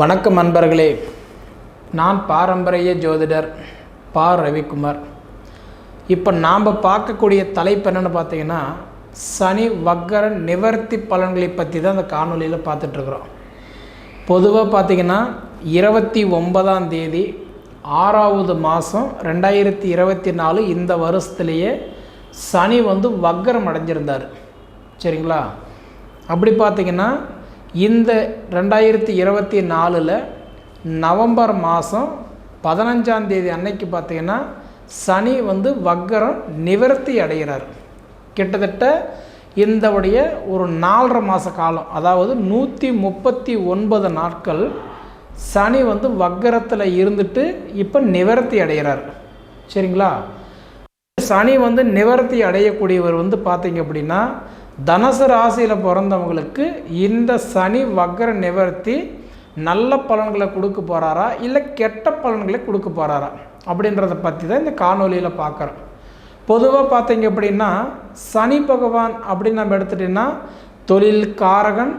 வணக்கம் நண்பர்களே நான் பாரம்பரிய ஜோதிடர் பா. ரவிக்குமார். இப்போ நாம் பார்க்கக்கூடிய தலைப்பு என்னென்னு பார்த்தீங்கன்னா சனி வக்கர நிவர்த்தி பலன்களை பற்றி தான் அந்த காணொலியில் பார்த்துட்ருக்குறோம். பொதுவாக பார்த்தீங்கன்னா இருபத்தி ஒன்பதாம் தேதி ஆறாவது மாதம் ரெண்டாயிரத்தி இருபத்தி நாலு இந்த வருஷத்துலேயே சனி வந்து வக்கரம் அடைஞ்சிருந்தார். சரிங்களா? அப்படி பார்த்தீங்கன்னா இந்த ரெண்டாயிரத்தி இருபத்தி நாலில் நவம்பர் மாதம் பதினஞ்சாந்தேதி அன்னைக்கு பார்த்தீங்கன்னா சனி வந்து வக்கரம் நிவர்த்தி அடைகிறார். கிட்டத்தட்ட இந்தவுடைய ஒரு நாலரை மாத காலம் அதாவது நூற்றி முப்பத்தி ஒன்பது நாட்கள் சனி வந்து வக்கரத்தில் இருந்துட்டு இப்போ நிவர்த்தி அடைகிறார். சரிங்களா? சனி வந்து நிவர்த்தி அடையக்கூடியவர் வந்து பார்த்திங்க அப்படின்னா தனுசு ராசியில் பிறந்தவங்களுக்கு இந்த சனி வக்ர நிவர்த்தி நல்ல பலன்களை கொடுக்க போகிறாரா இல்லை கெட்ட பலன்களை கொடுக்க போகிறாரா அப்படின்றத பற்றி தான் இந்த காணொலியில் பார்க்குறோம். பொதுவாக பார்த்தீங்க அப்படின்னா சனி பகவான் அப்படின்னு நம்ம எடுத்துகிட்டிங்கன்னா தொழில் காரகன்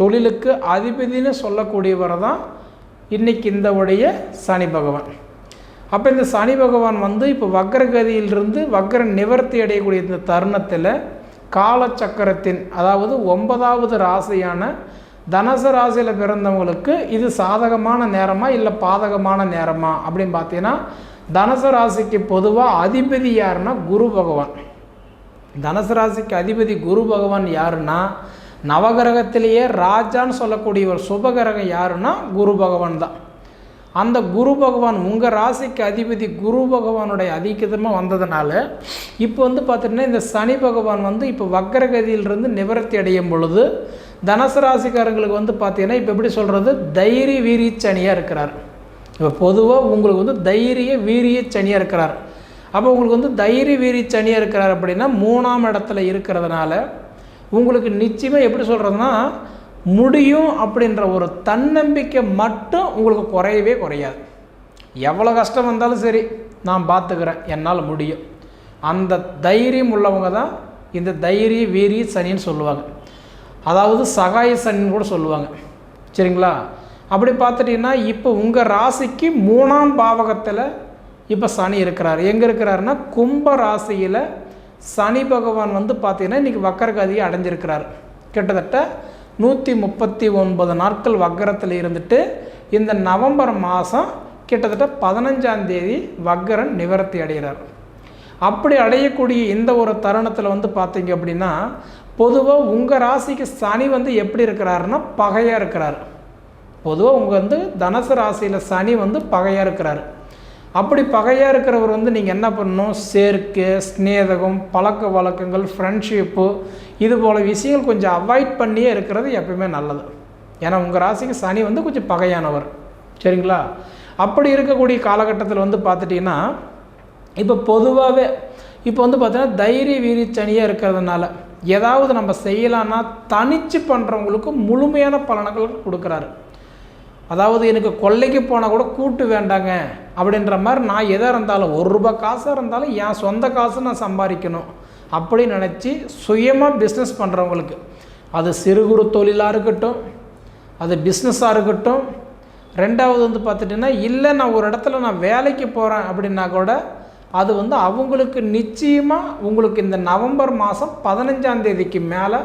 தொழிலுக்கு அதிபதினு சொல்லக்கூடியவர் தான் இன்றைக்கி இந்த உடைய சனி பகவான். அப்போ இந்த சனி பகவான் வந்து இப்போ வக்ரகதியிலிருந்து வக்ர நிவர்த்தி அடையக்கூடிய இந்த தருணத்தில் காலச்சக்கரத்தின் அதாவது ஒன்பதாவது ராசியான தனுசு ராசியில் பிறந்தவங்களுக்கு இது சாதகமான நேரமா இல்லை பாதகமான நேரமா? அப்படின்னு பார்த்தீங்கன்னா தனுசு ராசிக்கு பொதுவாக அதிபதி யாருன்னா குரு பகவான். தனுசு ராசிக்கு அதிபதி குரு பகவான் யாருன்னா நவகிரகத்திலேயே ராஜான்னு சொல்லக்கூடிய ஒரு சுபகிரகம் யாருன்னா குரு பகவான் தான். அந்த குரு பகவான் உங்கள் ராசிக்கு அதிபதி குரு பகவானுடைய அதிகமாக வந்ததுனால இப்போ வந்து பார்த்திங்கன்னா இந்த சனி பகவான் வந்து இப்போ வக்கரகதியிலிருந்து நிவர்த்தி அடையும் பொழுது தனுசு ராசிக்காரங்களுக்கு வந்து பார்த்திங்கன்னா இப்போ எப்படி சொல்கிறது தைரிய வீரிய சனியாக இருக்கிறார். இப்போ பொதுவாக உங்களுக்கு வந்து தைரிய வீரிய சனியாக இருக்கிறார். அப்போ உங்களுக்கு வந்து தைரிய வீரிய சனியாக இருக்கிறார் அப்படின்னா மூணாம் இடத்துல இருக்கிறதுனால உங்களுக்கு நிச்சயமாக எப்படி சொல்கிறதுனா முடியும் அப்படின்ற ஒரு தன்னம்பிக்கை மட்டும் உங்களுக்கு குறையவே குறையாது. எவ்வளோ கஷ்டம் வந்தாலும் சரி நான் பார்த்துக்கிறேன் என்னால் முடியும். அந்த தைரியம் உள்ளவங்க தான் இந்த தைரிய வீரிய சனின்னு சொல்லுவாங்க. அதாவது சகாய சனின்னு கூட சொல்லுவாங்க. சரிங்களா? அப்படி பார்த்துட்டிங்கன்னா இப்போ உங்கள் ராசிக்கு மூணாம் பாவகத்தில் இப்போ சனி இருக்கிறார். எங்கே இருக்கிறாருன்னா கும்ப ராசியில் சனி பகவான் வந்து பார்த்தீங்கன்னா இன்றைக்கி வக்கரகதியை அடைஞ்சிருக்கிறார். கிட்டத்தட்ட நூற்றி முப்பத்தி ஒன்பது நாட்கள் வக்கரத்தில் இருந்துட்டு இந்த நவம்பர் மாதம் கிட்டத்தட்ட பதினஞ்சாம் தேதி வக்கரன் நிவர்த்தி அடைகிறார். அப்படி அடையக்கூடிய இந்த ஒரு தருணத்தில் வந்து பார்த்தீங்க அப்படின்னா பொதுவாக உங்கள் ராசிக்கு சனி வந்து எப்படி இருக்கிறாருன்னா பகையாக இருக்கிறார். பொதுவாக உங்கள் வந்து தனுசு ராசியில் சனி வந்து பகையாக இருக்கிறார். அப்படி பகையாக இருக்கிறவர் வந்து நீங்கள் என்ன பண்ணணும்? சேர்க்கை ஸ்நேதகம் பழக்க வழக்கங்கள் ஃப்ரெண்ட்ஷிப்பு இது போல் விஷயங்கள் கொஞ்சம் அவாய்ட் பண்ணியே இருக்கிறது எப்பயுமே நல்லது. ஏன்னா உங்கள் ராசிக்கு சனி வந்து கொஞ்சம் பகையானவர். சரிங்களா? அப்படி இருக்கக்கூடிய காலகட்டத்தில் வந்து பார்த்துட்டிங்கன்னா இப்போ பொதுவாகவே இப்போ வந்து பார்த்தீங்கன்னா தைரிய வீரி சனியாக இருக்கிறதுனால ஏதாவது நம்ம செய்யலான்னா தனித்து பண்ணுறவங்களுக்கு முழுமையான பலன்கள் கொடுக்குறாரு. அதாவது எனக்கு கொள்ளைக்கு போனால் கூட கூட்டு வேண்டாங்க அப்படின்ற மாதிரி நான் எதாக இருந்தாலும் ஒரு ரூபா காசாக இருந்தாலும் என் சொந்த காசு நான் சம்பாதிக்கணும் அப்படின்னு நினச்சி சுயமாக பிஸ்னஸ் பண்ணுறவங்களுக்கு அது சிறு குறு தொழிலாக இருக்கட்டும் அது பிஸ்னஸாக இருக்கட்டும். ரெண்டாவது வந்து பார்த்துட்டிங்கன்னா இல்லை நான் ஒரு இடத்துல நான் வேலைக்கு போகிறேன் அப்படின்னா கூட அது வந்து அவங்களுக்கு நிச்சயமாக உங்களுக்கு இந்த நவம்பர் மாதம் பதினஞ்சாம் தேதிக்கு மேலே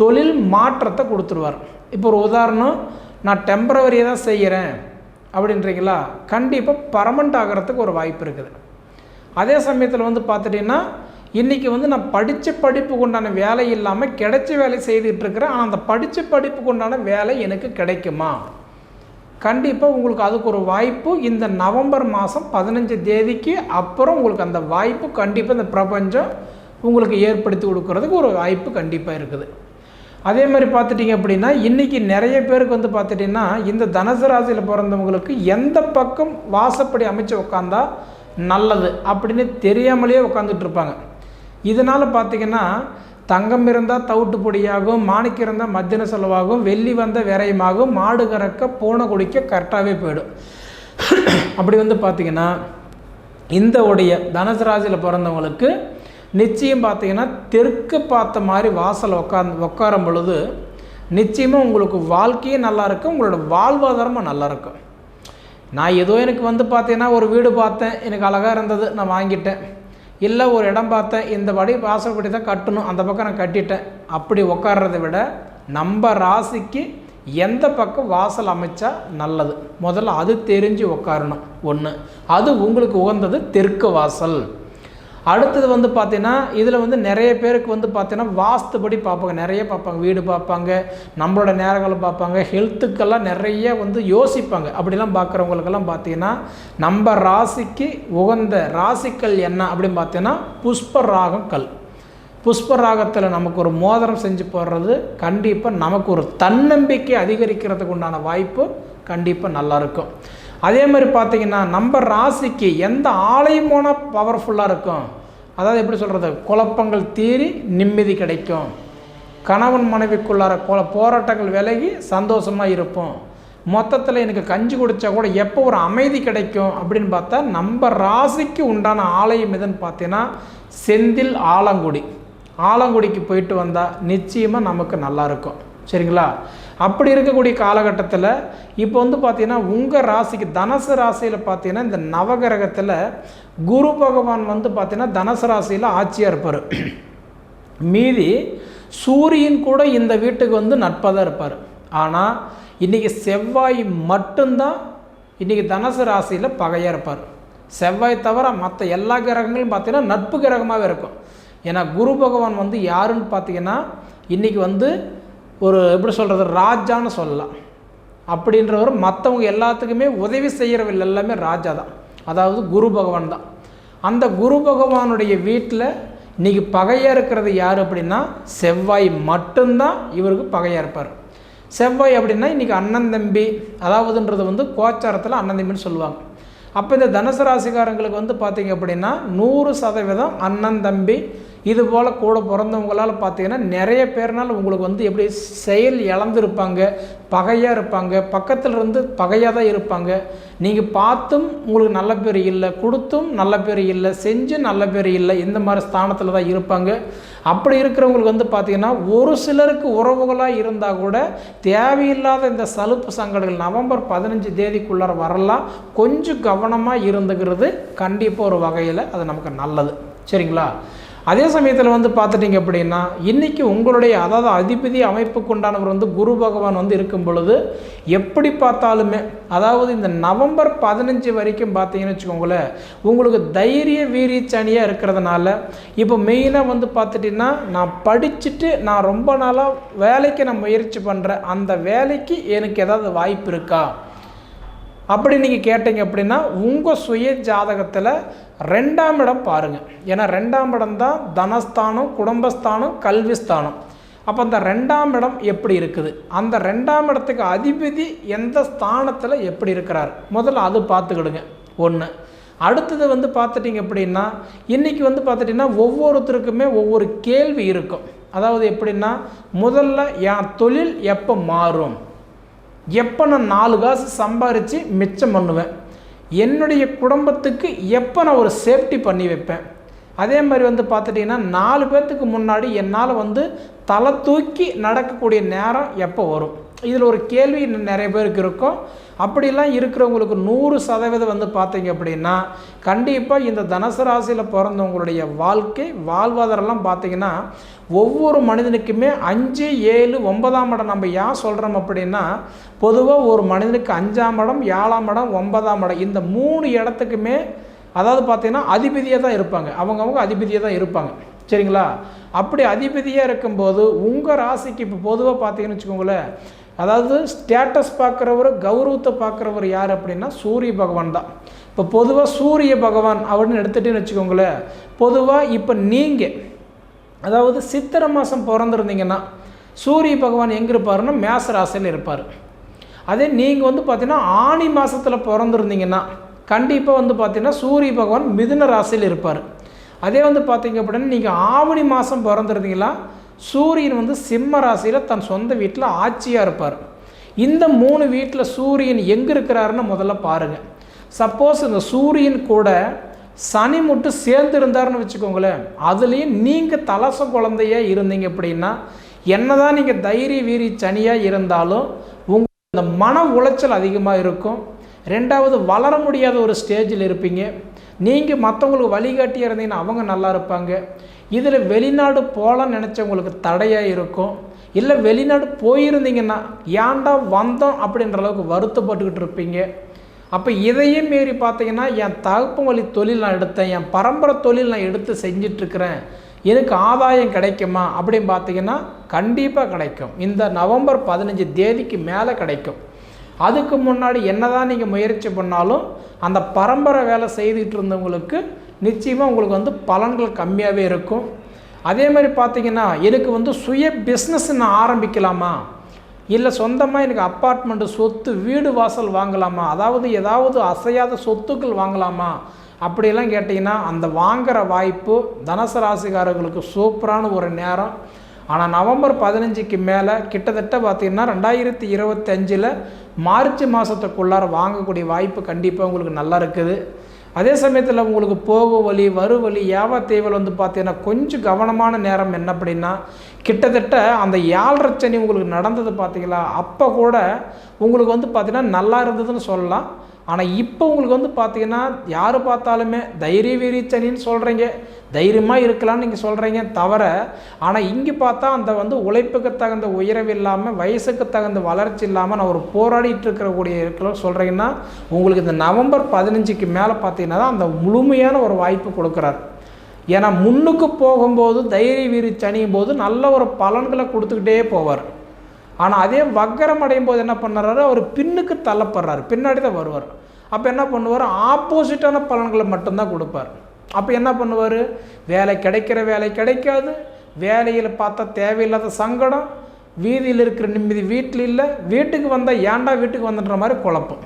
தொழில் மாற்றத்தை கொடுத்துருவார். இப்போ ஒரு உதாரணம் நான் டெம்பரவரியாக தான் செய்கிறேன் அப்படின்றீங்களா? கண்டிப்பாக பர்மனண்ட் ஆகிறதுக்கு ஒரு வாய்ப்பு இருக்குது. அதே சமயத்தில் வந்து பார்த்துட்டிங்கன்னா இன்றைக்கி வந்து நான் படித்த படிப்புக்கு உண்டான வேலை இல்லாமல் கிடைச்ச வேலை செய்துட்ருக்கிறேன் ஆனால் அந்த படித்த படிப்புக்கு உண்டான வேலை எனக்கு கிடைக்குமா? கண்டிப்பாக உங்களுக்கு அதுக்கு ஒரு வாய்ப்பு. இந்த நவம்பர் மாதம் பதினஞ்சு தேதிக்கு அப்புறம் உங்களுக்கு அந்த வாய்ப்பு கண்டிப்பாக இந்த பிரபஞ்சம் உங்களுக்கு ஏற்படுத்தி கொடுக்கறதுக்கு ஒரு வாய்ப்பு கண்டிப்பாக இருக்குது. அதே மாதிரி பார்த்துட்டிங்க அப்படின்னா இன்றைக்கி நிறைய பேருக்கு வந்து பார்த்துட்டிங்கன்னா இந்த தனுசு ராசியில் பிறந்தவங்களுக்கு எந்த பக்கம் வாசப்படி அமைச்சு உட்காந்தா நல்லது அப்படின்னு தெரியாமலேயே உட்காந்துட்டு இருப்பாங்க. இதனால் பார்த்திங்கன்னா தங்கம் இருந்தால் தவிட்டு பொடியாகும் மாணிக்கம் இருந்தால் மத்தியன செலவாகும் வெள்ளி வந்த விரயமாகும் மாடு கறக்க பூனை குடிக்க கரெக்டாகவே போயிடும். அப்படி வந்து பார்த்திங்கன்னா இந்த உடைய தனுசு ராசியில் பிறந்தவங்களுக்கு நிச்சயம் பார்த்தீங்கன்னா தெற்கு பார்த்த மாதிரி வாசல் உட்காந்து உட்காரும் பொழுது நிச்சயமாக உங்களுக்கு வாழ்க்கையும் நல்லாயிருக்கும் உங்களோட வாழ்வாதாரமும் நல்லாயிருக்கும் நான் ஏதோ எனக்கு வந்து பார்த்தீங்கன்னா ஒரு வீடு பார்த்தேன் எனக்கு அழகாக இருந்தது நான் வாங்கிட்டேன். இல்லை ஒரு இடம் பார்த்தேன் இந்த படி வாசல்படி தான் கட்டணும் அந்த பக்கம் நான் கட்டிட்டேன். அப்படி உட்கார்றதை விட நம்ம ராசிக்கு எந்த பக்கம் வாசல் அமைச்சா நல்லது? முதல்ல அது தெரிஞ்சு உட்காரணும் ஒன்று அது உங்களுக்கு உகந்தது தெற்கு வாசல். அடுத்தது வந்து பார்த்தீங்கன்னா இதில் வந்து நிறைய பேருக்கு வந்து பார்த்தீங்கன்னா வாஸ்துபடி பார்ப்பாங்க. நிறைய பார்ப்பாங்க. வீடு பார்ப்பாங்க நம்மளோட நேரங்களை பார்ப்பாங்க ஹெல்த்துக்கெல்லாம் நிறைய வந்து யோசிப்பாங்க. அப்படிலாம் பார்க்குறவங்களுக்கெல்லாம் பார்த்தீங்கன்னா நம்ம ராசிக்கு உகந்த ராசிக்கல் என்ன அப்படின்னு பார்த்தீங்கன்னா புஷ்ப ராகம் கல். புஷ்ப ராகத்தில் நமக்கு ஒரு மோதிரம் செஞ்சு போடுறது கண்டிப்பாக நமக்கு ஒரு தன்னம்பிக்கை அதிகரிக்கிறதுக்கு உண்டான வாய்ப்பு கண்டிப்பாக நல்லாயிருக்கும் அதே மாதிரி பார்த்தீங்கன்னா நம்ம ராசிக்கு எந்த ஆலயம் போனால் பவர்ஃபுல்லாக இருக்கும்? அதாவது எப்படி சொல்கிறது குழப்பங்கள் தீரி நிம்மதி கிடைக்கும். கணவன் மனைவிக்குள்ளார கொல போராட்டங்கள் விலகி சந்தோஷமாக இருப்போம். மொத்தத்தில் எனக்கு கஞ்சி குடித்தா கூட எப்போ ஒரு அமைதி கிடைக்கும் அப்படின்னு பார்த்தா நம்ம ராசிக்கு உண்டான ஆலயம் எதுன்னு பார்த்தீங்கன்னா செந்தில் ஆலங்குடி. ஆலங்குடிக்கு போயிட்டு வந்தால் நிச்சயமாக நமக்கு நல்லாயிருக்கும் சரிங்களா? அப்படி இருக்கக்கூடிய காலகட்டத்தில் இப்போ வந்து பார்த்தீங்கன்னா உங்கள் ராசிக்கு தனுசு ராசியில் பார்த்தீங்கன்னா இந்த நவகிரகத்தில் குரு பகவான் வந்து பார்த்தீங்கன்னா தனுசு ராசியில் ஆட்சியாக இருப்பார். மீதி சூரியன் கூட இந்த வீட்டுக்கு வந்து நட்பாக தான் இருப்பார். ஆனால் இன்றைக்கி செவ்வாய் மட்டும்தான் இன்றைக்கி தனுசு ராசியில் பகையாக இருப்பார். செவ்வாய் தவிர மற்ற எல்லா கிரகங்களும் பார்த்தீங்கன்னா நட்பு கிரகமாகவே இருக்கும். ஏன்னா குரு பகவான் வந்து யாருன்னு பார்த்தீங்கன்னா இன்றைக்கி வந்து ஒரு எப்படி சொல்கிறது ராஜான்னு சொல்லலாம். அப்படின்றவர் மற்றவங்க எல்லாத்துக்குமே உதவி செய்கிறவர்கள் எல்லாமே ராஜா தான். அதாவது குரு பகவான் தான். அந்த குரு பகவானுடைய வீட்டில் இன்றைக்கி பகையாக இருக்கிறது யார் அப்படின்னா செவ்வாய் மட்டும்தான் இவருக்கு பகையாக இருப்பார். செவ்வாய் அப்படின்னா இன்றைக்கி அண்ணன் தம்பி அதாவதுன்றது வந்து கோச்சாரத்தில் அண்ணன் தம்பின்னு சொல்லுவாங்க. அப்போ இந்த தனுசு ராசிக்காரங்களுக்கு வந்து பார்த்திங்க அப்படின்னா நூறு சதவீதம் அண்ணன் தம்பி இது போல் கூட பிறந்தவங்களால் பார்த்தீங்கன்னா நிறைய பேர்னால் உங்களுக்கு வந்து எப்படி செயல் இழந்திருப்பாங்க பகையாக இருப்பாங்க பக்கத்தில் இருந்து பகையாக தான் இருப்பாங்க. நீங்கள் பார்த்தும் உங்களுக்கு நல்ல பேர் இல்லை கொடுத்தும் நல்ல பேர் இல்லை செஞ்சும் நல்ல பேர் இல்லை இந்த மாதிரி ஸ்தானத்தில் தான் இருப்பாங்க. அப்படி இருக்கிறவங்களுக்கு வந்து பார்த்திங்கன்னா ஒரு சிலருக்கு உறவுகளாக இருந்தால் கூட தேவையில்லாத இந்த சலுப்பு சங்கடங்கள் நவம்பர் பதினஞ்சு தேதிக்குள்ளார வரலாம். கொஞ்சம் கவனமாக இருந்துக்கிறது கண்டிப்பாக ஒரு வகையில் அது நமக்கு நல்லது. சரிங்களா? அதே சமயத்தில் வந்து பார்த்துட்டிங்க அப்படின்னா இன்றைக்கி உங்களுடைய அதாவது அதிபதி அமைப்புக்கு உண்டானவர் வந்து குரு பகவான் வந்து இருக்கும் பொழுது எப்படி பார்த்தாலுமே அதாவது இந்த நவம்பர் பதினஞ்சு வரைக்கும் பார்த்தீங்கன்னு வச்சுக்கோங்களேன் உங்களுக்கு தைரிய வீரிய சனியாக இருக்கிறதுனால இப்போ மெயினாக வந்து பார்த்துட்டிங்கன்னா நான் படிச்சுட்டு நான் ரொம்ப நாளாக வேலைக்கு நான் முயற்சி பண்ணுறேன் அந்த வேலைக்கு எனக்கு ஏதாவது வாய்ப்பு இருக்கா? அப்படி நீங்கள் கேட்டீங்க அப்படின்னா உங்கள் சுய ஜாதகத்தில் ரெண்டாம் இடம் பாருங்கள் ஏன்னா ரெண்டாம் இடம் தான் தனஸ்தானம் குடும்பஸ்தானம் கல்விஸ்தானம். அப்போ அந்த ரெண்டாம் இடம் எப்படி இருக்குது? அந்த ரெண்டாம் இடத்துக்கு அதிபதி எந்த ஸ்தானத்தில் எப்படி இருக்கிறார்? முதல்ல அது பார்த்துக்கிடுங்க. ஒன்று அடுத்தது வந்து பார்த்துட்டிங்க அப்படின்னா இன்றைக்கி வந்து பார்த்துட்டிங்கன்னா ஒவ்வொருத்தருக்குமே ஒவ்வொரு கேள்வி இருக்கும். அதாவது எப்படின்னா முதல்ல என் தொழில் எப்போ மாறும்? எப்போ நான் நாலு காசு சம்பாரித்து மிச்சம் பண்ணுவேன்? என்னுடைய குடும்பத்துக்கு எப்போ நான் ஒரு சேஃப்டி பண்ணி வைப்பேன்? அதே மாதிரி வந்து பார்த்துட்டிங்கன்னா நாலு பேர்த்துக்கு முன்னாடி என்னால் வந்து தலை தூக்கி நடக்கக்கூடிய நேரம் எப்போ வரும்? இதில் ஒரு கேள்வி நிறைய பேருக்கு இருக்கும். அப்படிலாம் இருக்கிறவங்களுக்கு நூறு சதவீதம் வந்து பார்த்தீங்க அப்படின்னா கண்டிப்பாக இந்த தனுசு ராசியில் பிறந்தவங்களுடைய வாழ்க்கை வாழ்வாதாரம்லாம் பார்த்தீங்கன்னா ஒவ்வொரு மனிதனுக்குமே அஞ்சு ஏழு ஒன்பதாம் இடம் நம்ம ஏன் சொல்கிறோம் அப்படின்னா பொதுவாக ஒரு மனிதனுக்கு அஞ்சாம் இடம் ஏழாம் இடம் ஒன்பதாம் இடம் இந்த மூணு இடத்துக்குமே அதாவது பார்த்திங்கன்னா அதிபதியாக தான் இருப்பாங்க. அவங்கவுங்க அதிபதியாக தான் இருப்பாங்க. சரிங்களா? அப்படி அதிபதியாக இருக்கும்போது உங்கள் ராசிக்கு இப்போ பொதுவாக பார்த்தீங்கன்னு வச்சுக்கோங்களேன் அதாவது ஸ்டேட்டஸ் பார்க்குறவர் கௌரவத்தை பார்க்குறவர் யார் அப்படின்னா சூரிய பகவான் தான். இப்போ பொதுவாக சூரிய பகவான் அப்படின்னு எடுத்துகிட்டேன்னு வச்சுக்கோங்களேன் பொதுவாக இப்போ நீங்கள் அதாவது சித்திரை மாதம் பிறந்திருந்தீங்கன்னா சூரிய பகவான் எங்கே இருப்பாருன்னா மேச ராசியில் இருப்பார். அதே நீங்கள் வந்து பார்த்தீங்கன்னா ஆணி மாதத்தில் பிறந்திருந்தீங்கன்னா கண்டிப்பாக வந்து பார்த்தீங்கன்னா சூரிய பகவான் மிதுன ராசியில் இருப்பார். அதே வந்து பார்த்தீங்க அப்படின்னா நீங்கள் ஆவணி மாதம் பிறந்திருந்தீங்களா சூரியன் வந்து சிம்ம ராசியில் தன் சொந்த வீட்டில் ஆட்சியாக இருப்பார். இந்த மூணு வீட்டில் சூரியன் எங்கே இருக்கிறாருன்னு முதல்ல பாருங்கள் சப்போஸ் இந்த சூரியன் கூட சனி மட்டும் சேர்ந்து இருந்தாருன்னு வச்சுக்கோங்களேன். அதுலேயும் நீங்கள் தலச குழந்தையாக இருந்தீங்க அப்படின்னா என்னதான் நீங்கள் தைரிய வீரி சனியாக இருந்தாலும் உங்கள் அந்த மன உளைச்சல் அதிகமாக இருக்கும். ரெண்டாவது வளர முடியாத ஒரு ஸ்டேஜில் இருப்பீங்க. நீங்கள் மற்றவங்களுக்கு வழிகாட்டியாக இருந்தீங்கன்னா அவங்க நல்லா இருப்பாங்க. இதில் வெளிநாடு போகலான்னு நினச்சவங்களுக்கு தடையாக இருக்கும். இல்லை வெளிநாடு போயிருந்தீங்கன்னா ஏன்டா வந்தோம்? அப்படின்ற அளவுக்கு வருத்தப்பட்டுக்கிட்டு இருப்பீங்க. அப்போ இதையும் மீறி பார்த்தீங்கன்னா என் தகுப்பு வழி தொழில் நான் எடுத்தேன். என் பரம்பரை தொழில் நான் எடுத்து செஞ்சிட்ருக்கிறேன். எனக்கு ஆதாயம் கிடைக்குமா? அப்படின்னு பார்த்தீங்கன்னா கண்டிப்பாக கிடைக்கும். இந்த நவம்பர் பதினஞ்சு தேதிக்கு மேலே கிடைக்கும். அதுக்கு முன்னாடி என்னதான் நீங்கள் முயற்சி பண்ணாலும் அந்த பரம்பரை வேலை செய்துகிட்டு இருந்தவங்களுக்கு நிச்சயமாக உங்களுக்கு வந்து பலன்கள் கம்மியாகவே இருக்கும். அதே மாதிரி பார்த்தீங்கன்னா எனக்கு வந்து சுய பிஸ்னஸ் நான் ஆரம்பிக்கலாமா? இல்லை சொந்தமாக எனக்கு அப்பார்ட்மெண்ட்டு சொத்து வீடு வாசல் வாங்கலாமா? அதாவது ஏதாவது அசையாத சொத்துக்கள் வாங்கலாமா? அப்படியெல்லாம் கேட்டிங்கன்னா அந்த வாங்குகிற வாய்ப்பு தனுசு ராசிக்காரர்களுக்கு சூப்பரான ஒரு நேரம். ஆனால் நவம்பர் பதினஞ்சுக்கு மேலே கிட்டத்தட்ட பார்த்திங்கன்னா ரெண்டாயிரத்தி இருபத்தஞ்சில் மார்ச் மாதத்துக்குள்ளார வாங்கக்கூடிய வாய்ப்பு கண்டிப்பாக உங்களுக்கு நல்லா இருக்குது. அதே சமயத்தில் உங்களுக்கு போக வழி வரும் வழி யாவ தேவல் வந்து பார்த்தீங்கன்னா கொஞ்சம் கவனமான நேரம் என்ன அப்படின்னா கிட்டத்தட்ட அந்த யாழ்ரச்சனி உங்களுக்கு நடந்தது பார்த்தீங்களா அப்போ கூட உங்களுக்கு வந்து பார்த்திங்கன்னா நல்லா இருந்ததுன்னு சொல்லலாம். ஆனால் இப்போ உங்களுக்கு வந்து பார்த்தீங்கன்னா யார் பார்த்தாலுமே தைரிய வீரிச்சனின்னு சொல்கிறீங்க தைரியமாக இருக்கலாம்னு நீங்கள் சொல்கிறீங்க தவிர ஆனால் இங்கே பார்த்தா அந்த வந்து உழைப்புக்கு தகுந்த உயர்வு இல்லாமல் வயசுக்கு தகுந்த வளர்ச்சி இல்லாமல் நான் ஒரு போராடிட்டு இருக்கிறக்கூடிய இருக்கிற சொல்கிறீங்கன்னா உங்களுக்கு இந்த நவம்பர் பதினஞ்சுக்கு மேலே பார்த்தீங்கன்னா தான் அந்த முழுமையான ஒரு வாய்ப்பு கொடுக்குறாரு. ஏன்னா முன்னுக்கு போகும்போது தைரிய வீரி சனியும் போது நல்ல ஒரு பலன்களை கொடுத்துக்கிட்டே போவார். ஆனால் அதே வக்கரம் அடையும் போது என்ன பண்ணுறாரு? அவர் பின்னுக்கு தள்ளப்படுறாரு. பின்னாடி தான் வருவார். அப்போ என்ன பண்ணுவார்? ஆப்போசிட்டான பலன்களை மட்டும்தான் கொடுப்பார். அப்போ என்ன பண்ணுவார்? வேலை கிடைக்கிற வேலை கிடைக்காது. வேலையில் பார்த்தா தேவையில்லாத சங்கடம். வீதியில் இருக்கிற நிம்மதி வீட்டில் இல்லை. வீட்டுக்கு வந்தால் ஏன்டா வீட்டுக்கு வந்துன்ற மாதிரி குழப்பம்.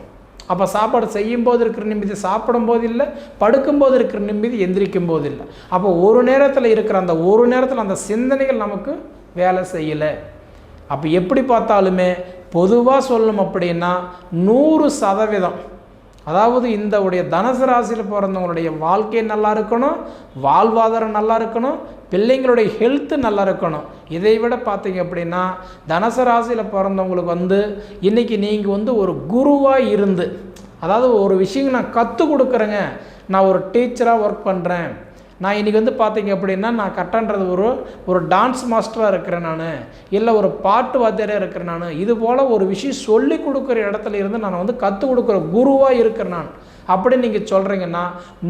அப்போ சாப்பாடு செய்யும் போது இருக்கிற நிம்மதி சாப்பிடும் போது இல்லை. படுக்கும்போது இருக்கிற நிம்மதி எந்திரிக்கும் போது இல்லை. அப்போ ஒரு நேரத்தில் இருக்கிற அந்த ஒரு நேரத்தில் அந்த சிந்தனைகள் நமக்கு வேலை செய்யலை. அப்போ எப்படி பார்த்தாலுமே பொதுவாக சொல்லணும் அப்படின்னா நூறு சதவீதம். அதாவது இந்த உடைய தனுசு ராசியில் பிறந்தவங்களுடைய வாழ்க்கை நல்லா இருக்கணும் வாழ்வாதாரம் நல்லா இருக்கணும் பிள்ளைங்களுடைய ஹெல்த்து நல்லா இருக்கணும். இதை விட பார்த்தீங்க அப்படின்னா தனுசு ராசியில் பிறந்தவங்களுக்கு வந்து இன்றைக்கி நீங்கள் வந்து ஒரு குருவாக இருந்து அதாவது ஒரு விஷயம் நான் கற்றுக் கொடுக்குறேங்க. நான் ஒரு டீச்சராக ஒர்க் பண்ணுறேன் நான் இன்றைக்கி வந்து பார்த்தீங்க அப்படின்னா நான் கட்டன்றது ஒரு ஒரு டான்ஸ் மாஸ்டராக இருக்கிறேன் நான். இல்லை ஒரு பாட்டு வாத்தியாராக இருக்கிறேன் நான். இது போல் ஒரு விஷயம் சொல்லி கொடுக்குற இடத்துல இருந்து நான் வந்து கற்றுக் கொடுக்குற குருவாக இருக்கிறேன் நான். அப்படி நீங்கள் சொல்கிறீங்கன்னா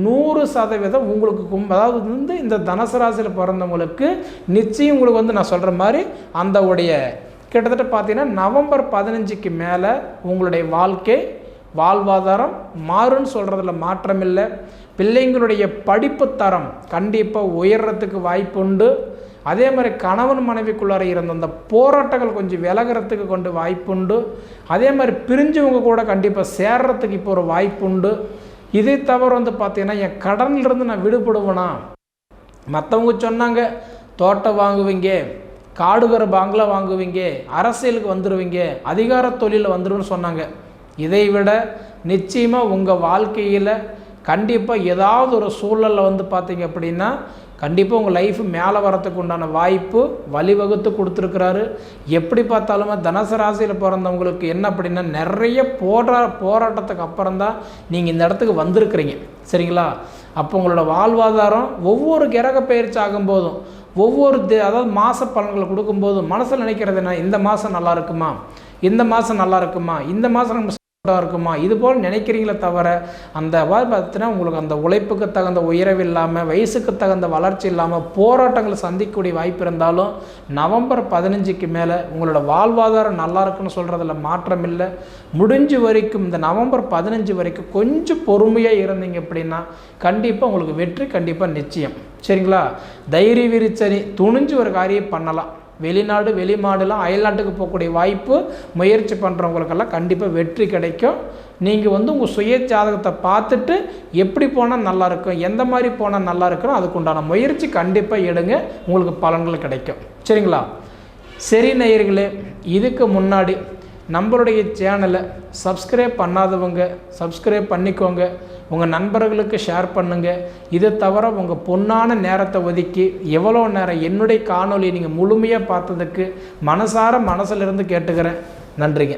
நூறு சதவீதம் உங்களுக்கு கும் அதாவது வந்து இந்த தனசராசியில் பிறந்தவங்களுக்கு நிச்சயம் உங்களுக்கு வந்து நான் சொல்கிற மாதிரி அந்த உடைய கிட்டத்தட்ட பார்த்தீங்கன்னா நவம்பர் பதினஞ்சுக்கு மேலே உங்களுடைய வாழ்க்கை வாழ்வாதாரம் மாறுன்னு சொல்கிறதுல மாற்றம் இல்லை பிள்ளைங்களுடைய படிப்பு தரம் கண்டிப்பாக உயர்றதுக்கு வாய்ப்புண்டு. அதே மாதிரி கணவன் மனைவிக்குள்ளார இருந்த அந்த போராட்டங்கள் கொஞ்சம் விலகிறதுக்கு கொண்டு வாய்ப்புண்டு. அதே மாதிரி பிரிஞ்சவங்க கூட கண்டிப்பாக சேர்றதுக்கு இப்போ ஒரு வாய்ப்புண்டு. இதே தவிர வந்து பார்த்தீங்கன்னா என் கடன்லேருந்து நான் விடுபடுவேனா? மற்றவங்க சொன்னாங்க தோட்டம் வாங்குவீங்க காடுகிற பங்களா வாங்குவீங்க அரசியலுக்கு வந்துடுவீங்க அதிகார தொழிலில் வந்துடுன்னு சொன்னாங்க. இதை விட நிச்சயமாக உங்கள் வாழ்க்கையில் கண்டிப்பாக ஏதாவது ஒரு சூழலில் வந்து பார்த்தீங்க அப்படின்னா கண்டிப்பாக உங்கள் லைஃப் மேலே வரத்துக்கு உண்டான வாய்ப்பு வழிவகுத்து கொடுத்துருக்குறாரு. எப்படி பார்த்தாலுமே தனுசு ராசியில் பிறந்தவங்களுக்கு என்ன அப்படின்னா நிறைய போரா போராட்டத்துக்கு அப்புறம் தான் நீங்கள் இந்த இடத்துக்கு வந்திருக்கிறீங்க. சரிங்களா? அப்போ உங்களோட வாழ்வாதாரம் ஒவ்வொரு கிரக பயிற்சி ஆகும்போதும் ஒவ்வொரு அதாவது மாத பலன்களை கொடுக்கும்போதும் மனசில் நினைக்கிறது என்ன? இந்த மாதம் நல்லா இருக்குமா? இந்த மாதம் நல்லா இருக்குமா? இந்த மாதம் நம்ம இருக்குமா? இது போல் நினைக்கிறீங்களே தவிர அந்த பார்த்தீங்கன்னா உங்களுக்கு அந்த உழைப்புக்கு தகுந்த உயர்வு இல்லாமல் வயசுக்கு தகுந்த வளர்ச்சி இல்லாமல் போராட்டங்களை சந்திக்கக்கூடிய வாய்ப்பு இருந்தாலும் நவம்பர் பதினஞ்சுக்கு மேலே உங்களோட வாழ்வாதாரம் நல்லா இருக்குன்னு சொல்கிறதுல மாற்றம் இல்லை. முடிஞ்சு வரைக்கும் இந்த நவம்பர் பதினஞ்சு வரைக்கும் கொஞ்சம் பொறுமையாக இருந்தீங்க அப்படின்னா கண்டிப்பாக உங்களுக்கு வெற்றி கண்டிப்பாக நிச்சயம். சரிங்களா? தைரிய விரிச்சனி துணிஞ்சு ஒரு காரியம் பண்ணலாம். வெளிநாடு வெளிமாடுலாம் அயல்நாட்டுக்கு போகக்கூடிய வாய்ப்பு முயற்சி பண்ணுறவங்களுக்கெல்லாம் கண்டிப்பாக வெற்றி கிடைக்கும். நீங்கள் வந்து உங்கள் சுய ஜாதகத்தை பார்த்துட்டு எப்படி போனால் நல்லாயிருக்கும் எந்த மாதிரி போனால் நல்லா இருக்கணும் அதுக்கு உண்டான முயற்சி கண்டிப்பாக எடுங்க உங்களுக்கு பலன்கள் கிடைக்கும். சரிங்களா? சரி நேயர்களே இதுக்கு முன்னாடி நம்மளுடைய சேனலை சப்ஸ்கிரைப் பண்ணாதவங்க சப்ஸ்கிரைப் பண்ணிக்கோங்க. உங்கள் நண்பர்களுக்கு ஷேர் பண்ணுங்கள் இதை தவிர உங்கள் பொன்னான நேரத்தை ஒதுக்கி எவ்வளோ நேரம் என்னுடைய காணொலியை நீங்கள் முழுமையாக பார்த்ததுக்கு மனசார மனசிலிருந்து கேட்டுக்கிறேன். நன்றிங்க.